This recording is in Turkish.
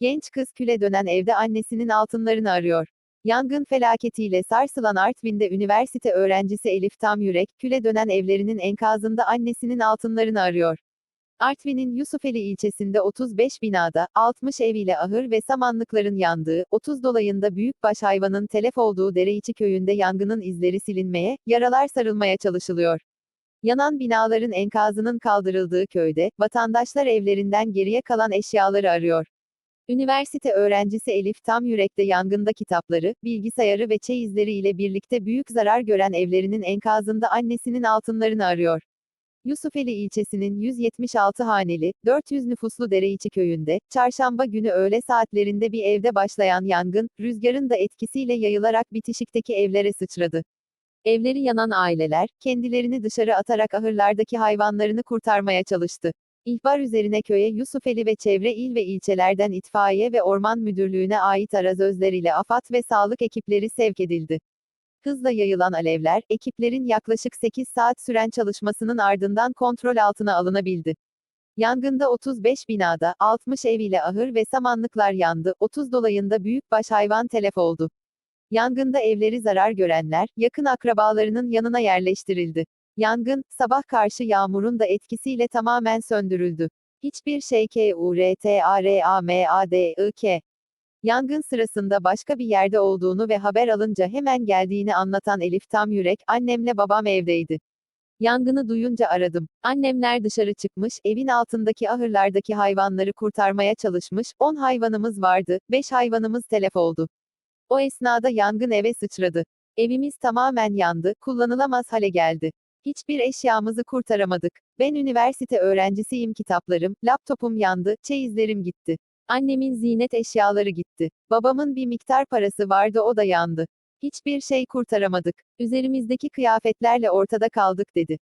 Genç kız küle dönen evde annesinin altınlarını arıyor. Yangın felaketiyle sarsılan Artvin'de üniversite öğrencisi Elif Tamyürek, küle dönen evlerinin enkazında annesinin altınlarını arıyor. Artvin'in Yusufeli ilçesinde 35 binada, 60 ev ile ahır ve samanlıkların yandığı, 30 dolayında büyükbaş hayvanın telef olduğu Dereiçi köyünde yangının izleri silinmeye, yaralar sarılmaya çalışılıyor. Yanan binaların enkazının kaldırıldığı köyde, vatandaşlar evlerinden geriye kalan eşyaları arıyor. Üniversite öğrencisi Elif Tam Yürek'te yangında kitapları, bilgisayarı ve çeyizleri ile birlikte büyük zarar gören evlerinin enkazında annesinin altınlarını arıyor. Yusufeli ilçesinin 176 haneli, 400 nüfuslu Dereiçi köyünde, çarşamba günü öğle saatlerinde bir evde başlayan yangın, rüzgarın da etkisiyle yayılarak bitişikteki evlere sıçradı. Evleri yanan aileler, kendilerini dışarı atarak ahırlardaki hayvanlarını kurtarmaya çalıştı. İhbar üzerine köye Yusufeli ve çevre il ve ilçelerden itfaiye ve orman müdürlüğüne ait arazözler ile AFAD ve sağlık ekipleri sevk edildi. Hızla yayılan alevler, ekiplerin yaklaşık 8 saat süren çalışmasının ardından kontrol altına alınabildi. Yangında 35 binada, 60 ev ile ahır ve samanlıklar yandı, 30 dolayında büyükbaş hayvan telef oldu. Yangında evleri zarar görenler, yakın akrabalarının yanına yerleştirildi. Yangın, sabah karşı yağmurun da etkisiyle tamamen söndürüldü. Hiçbir şey K-U-R-T-A-R-A-M-A-D-I-K. Yangın sırasında başka bir yerde olduğunu ve haber alınca hemen geldiğini anlatan Elif Tam Yürek, annemle babam evdeydi. Yangını duyunca aradım. Annemler dışarı çıkmış, evin altındaki ahırlardaki hayvanları kurtarmaya çalışmış, 10 hayvanımız vardı, 5 hayvanımız telef oldu. O esnada yangın eve sıçradı. Evimiz tamamen yandı, kullanılamaz hale geldi. Hiçbir eşyamızı kurtaramadık. Ben üniversite öğrencisiyim kitaplarım, laptopum yandı, çeyizlerim gitti. Annemin ziynet eşyaları gitti. Babamın bir miktar parası vardı o da yandı. Hiçbir şey kurtaramadık. Üzerimizdeki kıyafetlerle ortada kaldık dedi.